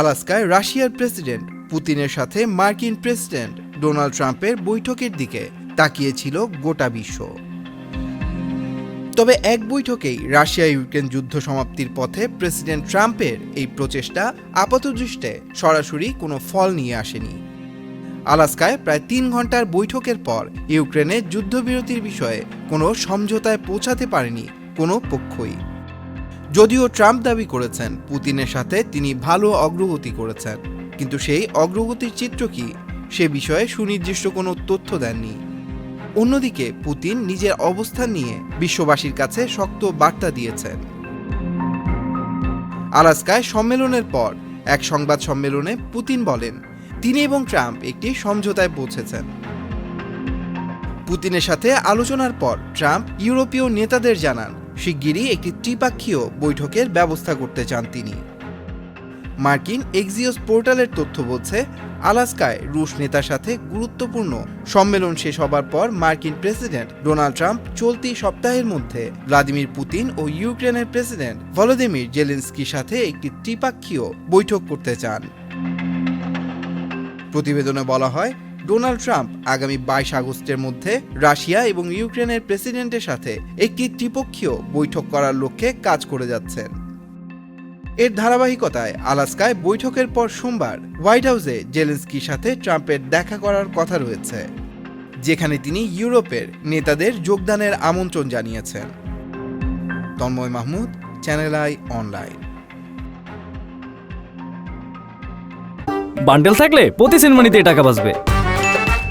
আলাস্কায় রাশিয়ার প্রেসিডেন্ট, পুতিনের সাথে মার্কিন প্রেসিডেন্ট ডোনাল্ড ট্রাম্পের বৈঠকের দিকে তাকিয়েছিল গোটা বিশ্ব। তবে এক বৈঠকেই রাশিয়া ইউক্রেন যুদ্ধ সমাপ্তির পথে প্রেসিডেন্ট ট্রাম্পের এই প্রচেষ্টা আপাতদৃষ্টে সরাসরি কোনো ফল নিয়ে আসেনি। আলাস্কায় প্রায় তিন ঘণ্টার বৈঠকের পর ইউক্রেনে যুদ্ধবিরতির বিষয়ে কোনো সমঝোতায় পৌঁছাতে পারেনি কোনো পক্ষই। যদিও ট্রাম্প দাবি করেছেন, পুতিনের সাথে তিনি ভালো অগ্রগতি করেছেন। কিন্তু সেই অগ্রগতির চিত্র কি, সে বিষয়ে সুনির্দিষ্ট কোনো তথ্য দেননি। অন্যদিকে, পুতিন নিজের অবস্থান নিয়ে বিশ্ববাসীর কাছে শক্ত বার্তা দিয়েছেন। আলাস্কায় সম্মেলনের পর, এক সংবাদ সম্মেলনে পুতিন বলেন, তিনি এবং ট্রাম্প একটি সমঝোতায় পৌঁছেছেন। পুতিনের সাথে আলোচনার পর, ট্রাম্প ইউরোপীয় নেতাদের জানান শিগগিরই একটি ত্রিপাক্ষীয় বৈঠকের ব্যবস্থা করতে চান তিনি। মার্কিন এক্সিওস পোর্টালের তথ্য বলছে, আলাস্কায় রুশ নেতার সাথে গুরুত্বপূর্ণ সম্মেলন শেষ হবার পর মার্কিন প্রেসিডেন্ট ডোনাল্ড ট্রাম্প চলতি সপ্তাহের মধ্যে ভ্লাদিমির পুতিন ও ইউক্রেনের প্রেসিডেন্ট ভলোদিমির জেলেন্সকির সাথে একটি ত্রিপাক্ষীয় বৈঠক করতে চান। প্রতিবেদনে বলা হয় ডোনাল্ড ট্রাম্প আগামী বাইশ আগস্টের মধ্যে রাশিয়া এবং ইউক্রেনের প্রেসিডেন্টের সাথে একটি ত্রিপক্ষীয় বৈঠক করার লক্ষ্যে কাজ করে যাচ্ছেন। এর ধারাবাহিকতায় আলাস্কায় বৈঠকের পর সোমবার হোয়াইট হাউসে জেলেন্সকির সাথে ট্রাম্পের দেখা করার কথা রয়েছে, যেখানে তিনি ইউরোপের নেতাদের যোগদানের আমন্ত্রণ জানিয়েছেন। Tanmoy Mahmud channel I online bundle থাকলে প্রতি সিনেমানিতে টাকা বাঁচবে।